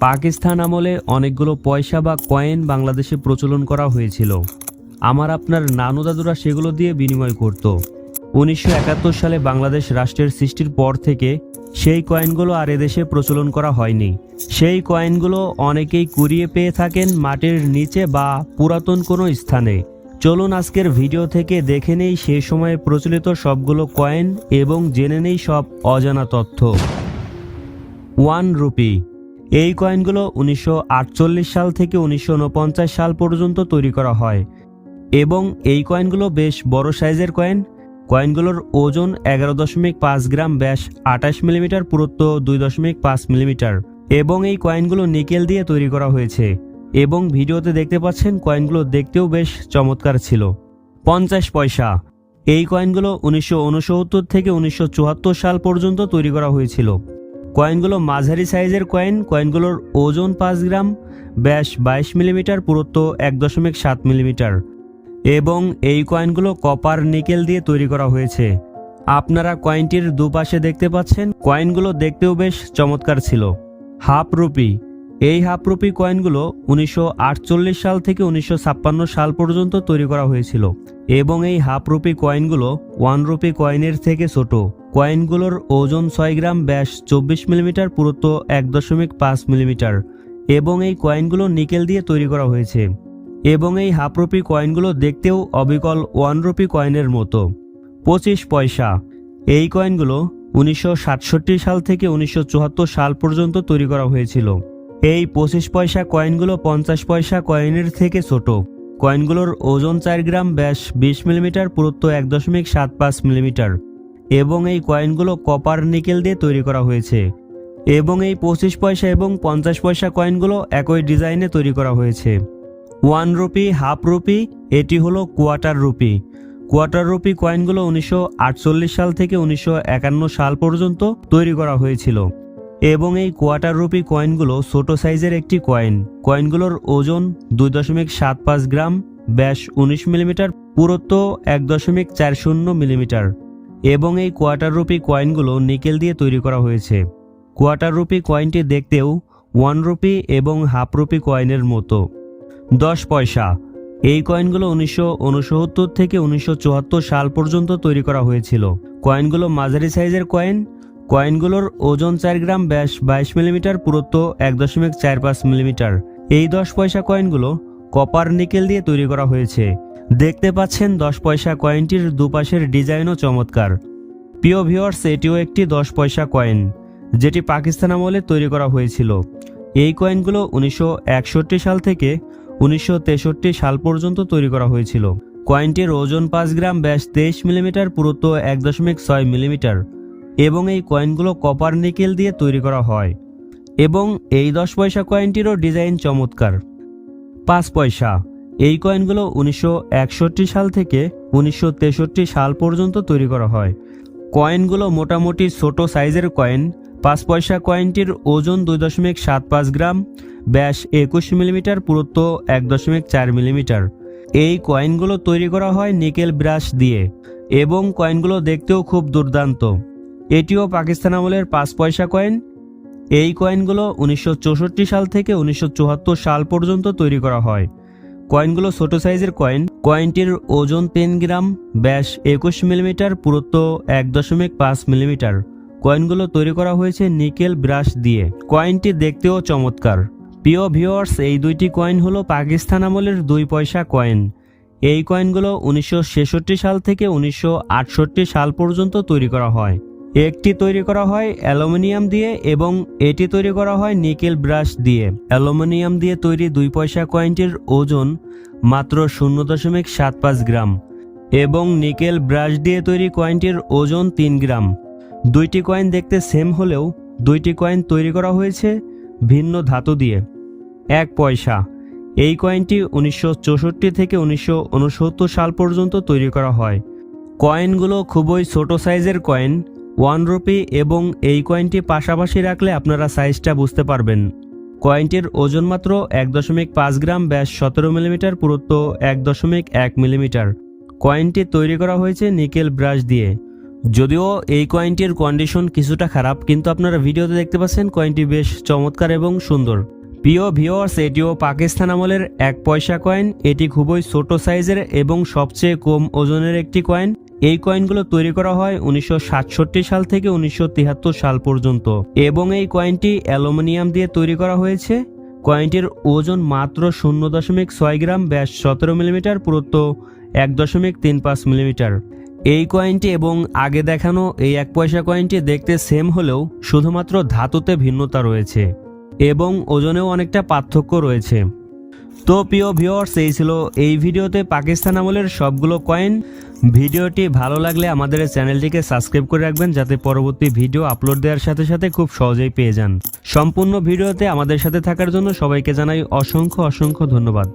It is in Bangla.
পাকিস্তান আমলে অনেকগুলো পয়সা বা কয়েন বাংলাদেশে প্রচলন করা হয়েছিল। আমার আপনার নানু দাদুরা সেগুলো দিয়ে বিনিময় করত। উনিশশো একাত্তর সালে বাংলাদেশ রাষ্ট্রের সৃষ্টির পর থেকে সেই কয়েনগুলো আর এদেশে প্রচলন করা হয়নি। সেই কয়েনগুলো অনেকেই কুড়িয়ে পেয়ে থাকেন মাটির নিচে বা পুরাতন কোনো স্থানে। চলুন আজকের ভিডিও থেকে দেখে নেই সে সময়ে প্রচলিত সবগুলো কয়েন এবং জেনে নেই সব অজানা তথ্য। One rupee. এই কয়েনগুলো উনিশশো আটচল্লিশ সাল থেকে উনিশশো উনপঞ্চাশ সাল পর্যন্ত তৈরি করা হয়। এবং এই কয়েনগুলো বেশ বড় সাইজের কয়েন। কয়েনগুলোর ওজন এগারো দশমিক পাঁচ গ্রাম, ব্যাস আঠাশ মিলিমিটার, পুরুত্ব দুই দশমিক পাঁচ মিলিমিটার। এবং এই কয়েনগুলো নিকেল দিয়ে তৈরি করা হয়েছে। এবং ভিডিওতে দেখতে পাচ্ছেন কয়েনগুলো দেখতেও বেশ চমৎকার ছিল। পঞ্চাশ পয়সা। এই কয়েনগুলো উনিশশো ঊনসত্তর থেকে উনিশশো চুয়াত্তর সাল পর্যন্ত তৈরি করা হয়েছিল। কয়েনগুলো মাঝারি সাইজের কয়েন, কয়েনগুলোর ওজন পাঁচ গ্রাম, ব্যাস বাইশ মিলিমিটার, পুরুত্ব এক দশমিক সাত মিলিমিটার। এবং এই কয়েনগুলো কপার নিকেল দিয়ে তৈরি করা হয়েছে। আপনারা কয়েনটির দুপাশে দেখতে পাচ্ছেন, কয়েনগুলো দেখতেও বেশ চমৎকার ছিল। Half rupee. এই হাফ রুপি কয়েনগুলো উনিশশো আটচল্লিশ সাল থেকে উনিশশো ছাপ্পান্ন সাল পর্যন্ত তৈরি করা হয়েছিল এবং এই হাফ রুপি কয়েনগুলো ওয়ান রুপি কয়েনের থেকে ছোট। কয়েনগুলোর ওজন ছয় গ্রাম ব্যাস চব্বিশ মিলিমিটার, পুরুত্ব এক দশমিক পাঁচ মিলিমিটার এবং এই কয়েনগুলো নিকেল দিয়ে তৈরি করা হয়েছে এবং এই হাফ রুপি কয়েনগুলো দেখতেও অবিকল ওয়ান রুপি কয়েনের মতো। পঁচিশ পয়সা। এই কয়েনগুলো উনিশশো সাতষট্টি সাল থেকে উনিশশো চুয়াত্তর সাল পর্যন্ত তৈরি করা হয়েছিল। এই পঁচিশ পয়সা কয়েনগুলো পঞ্চাশ পয়সা কয়েনের থেকে ছোট। কয়েনগুলোর ওজন চার গ্রাম ব্যাস বিশ মিলিমিটার, পুরুত্ব এক দশমিক সাত পাঁচ মিলিমিটার। এবং এই কয়েনগুলো কপার নিকেল দিয়ে তৈরি করা হয়েছে। এবং এই পঁচিশ পয়সা এবং পঞ্চাশ পয়সা কয়েনগুলো একই ডিজাইনে তৈরি করা হয়েছে। ওয়ান রুপি, হাফ রুপি, এটি হলো কোয়ার্টার রুপি। কোয়ার্টার রুপি কয়েনগুলো উনিশশো আটচল্লিশ সাল থেকে উনিশশো একান্ন সাল পর্যন্ত তৈরি করা হয়েছিল। এবং এই কোয়ার্টার রুপি কয়েনগুলো ছোট সাইজের একটি কয়েন কয়েনগুলোর ওজন দুই দশমিক সাত পাঁচ গ্রাম, ব্যাস উনিশ মিলিমিটার, পুরুত্ব এক দশমিক চার শূন্য মিলিমিটার। এবং এই কোয়ার্টার রুপি কয়েনগুলো নিকেল দিয়ে তৈরি করা হয়েছে। কোয়ার্টার রুপি কয়েনটি দেখতেও ওয়ান রুপি এবং হাফ রুপি কয়েনের মতো। দশ পয়সা। এই কয়েনগুলো উনিশশো উনসত্তর থেকে উনিশশো চুয়াত্তর সাল পর্যন্ত তৈরি করা হয়েছিল। কয়েনগুলো মাঝারি সাইজের কয়েন কয়েনগুলোর ওজন চার গ্রাম ব্যাস বাইশ মিলিমিটার, পুরুত্ব এক দশমিক চার পাঁচ মিলিমিটার। এই দশ পয়সা কয়েনগুলো কপার নিকেল দিয়ে তৈরি করা হয়েছে। দেখতে পাচ্ছেন দশ পয়সা কয়েনটির দুপাশের ডিজাইনও চমৎকার। প্রিয় ভিওয়ার্স এটিও একটি দশ পয়সা কয়েন, যেটি পাকিস্তান আমলে তৈরি করা হয়েছিল। এই কয়েনগুলো উনিশশো একষট্টি সাল থেকে উনিশশো তেষট্টি সাল পর্যন্ত তৈরি করা হয়েছিল। কয়েনটির ওজন পাঁচ গ্রাম ব্যাস তেইশ মিলিমিটার, পুরুত্ব এক দশমিক ছয় মিলিমিটার। এবং এই কয়েনগুলো কপার নিকেল দিয়ে তৈরি করা হয়। এবং এই দশ পয়সা কয়েনটিরও ডিজাইন চমৎকার। পাঁচ পয়সা। এই কয়েনগুলো উনিশশো একষট্টি সাল থেকে উনিশশো তেষট্টি সাল পর্যন্ত তৈরি করা হয়। কয়েনগুলো মোটামুটি ছোট সাইজের কয়েন। পাঁচ পয়সা কয়েনটির ওজন দুই দশমিক সাত পাঁচ গ্রাম। ব্যাস একুশ মিলিমিটার পুরুত্ব এক দশমিক চার মিলিমিটার। এই কয়েনগুলো তৈরি করা হয় নিকেল ব্রাশ দিয়ে। এবং কয়েনগুলো দেখতেও খুব দুর্দান্ত। এটিও পাকিস্তান আমলের পাঁচ পয়সা কয়েন এই কয়েনগুলো উনিশশো চৌষট্টি সাল থেকে উনিশশো চুয়াত্তর সাল পর্যন্ত তৈরি করা হয়। কয়েনগুলো ছোট সাইজের কয়েন কয়েনটির ওজন তিন গ্রাম, ব্যাস একুশ মিলিমিটার, পুরুত্ব এক দশমিক পাঁচ মিলিমিটার। কয়েনগুলো তৈরি করা হয়েছে নিকেল ব্রাশ দিয়ে। কয়েনটি দেখতেও চমৎকার। প্রিয় ভিওয়ার্স এই দুইটি কয়েন হলো পাকিস্তান আমলের দুই পয়সা কয়েন এই কয়েনগুলো উনিশশো ছেষট্টি সাল থেকে উনিশশো আটষট্টি সাল পর্যন্ত তৈরি করা হয়। একটি তৈরি করা হয় অ্যালুমিনিয়াম দিয়ে এবং এটি তৈরি করা হয় নিকেল ব্রাশ দিয়ে। অ্যালুমিনিয়াম দিয়ে তৈরি দুই পয়সা কয়েনটির ওজন মাত্র শূন্য দশমিক সাত পাঁচ গ্রাম এবং নিকেল ব্রাশ দিয়ে তৈরি কয়েনটির ওজন তিন গ্রাম। দুইটি কয়েন দেখতে সেম হলেও দুইটি কয়েন তৈরি করা হয়েছে ভিন্ন ধাতু দিয়ে। এক পয়সা। এই কয়েনটি উনিশশো চৌষট্টি থেকে উনিশশো উনসত্তর সাল পর্যন্ত তৈরি করা হয়। কয়েনগুলো খুবই ছোট সাইজের কয়েন ওয়ান রুপি এবং এই কয়েনটি পাশাপাশি রাখলে আপনারা সাইজটা বুঝতে পারবেন। কয়েনটির ওজন মাত্র এক দশমিক পাঁচ গ্রাম, ব্যাস সতেরো মিলিমিটার, পুরুত্ব এক দশমিক এক মিলিমিটার। কয়েনটি তৈরি করা হয়েছে নিকেল ব্রাশ দিয়ে। যদিও এই কয়েনটির কন্ডিশন কিছুটা খারাপ, কিন্তু আপনারা ভিডিওতে দেখতে পাচ্ছেন কয়েনটি বেশ চমৎকার এবং সুন্দর। প্রিয় ভিওয়ার্স এটিও পাকিস্তান আমলের এক পয়সা কয়েন। এটি খুবই ছোট সাইজের এবং সবচেয়ে কম ওজনের একটি কয়েন। এই কয়েনগুলো তৈরি করা হয় উনিশশো সাতষট্টি সাল থেকে উনিশশো তিয়াত্তর সাল পর্যন্ত। এবং এই কয়েনটি অ্যালুমিনিয়াম দিয়ে তৈরি করা হয়েছে। কয়েনটির ওজন মাত্র শূন্য দশমিক ছয় গ্রাম ব্যাস সতেরো মিলিমিটার, পুরুত্ব এক দশমিক তিন পাঁচ মিলিমিটার। এই কয়েনটি এবং আগে দেখানো এই এক পয়সা কয়েনটি দেখতে সেম হলেও শুধুমাত্র ধাতুতে ভিন্নতা রয়েছে। এবং ওজনেও অনেকটা পার্থক্য রয়েছে। তো প্রিয় ভিউয়ার্স এই ছিল এই ভিডিওতে পাকিস্তান আমলের সবগুলো কয়েন ভিডিওটি ভালো লাগলে আমাদের চ্যানেলটিকে সাবস্ক্রাইব করে রাখবেন, যাতে পরবর্তী ভিডিও আপলোড দেওয়ার সাথে সাথে খুব সহজেই পেয়ে যান। সম্পূর্ণ ভিডিওতে আমাদের সাথে থাকার জন্য সবাইকে জানাই অসংখ্য অসংখ্য ধন্যবাদ।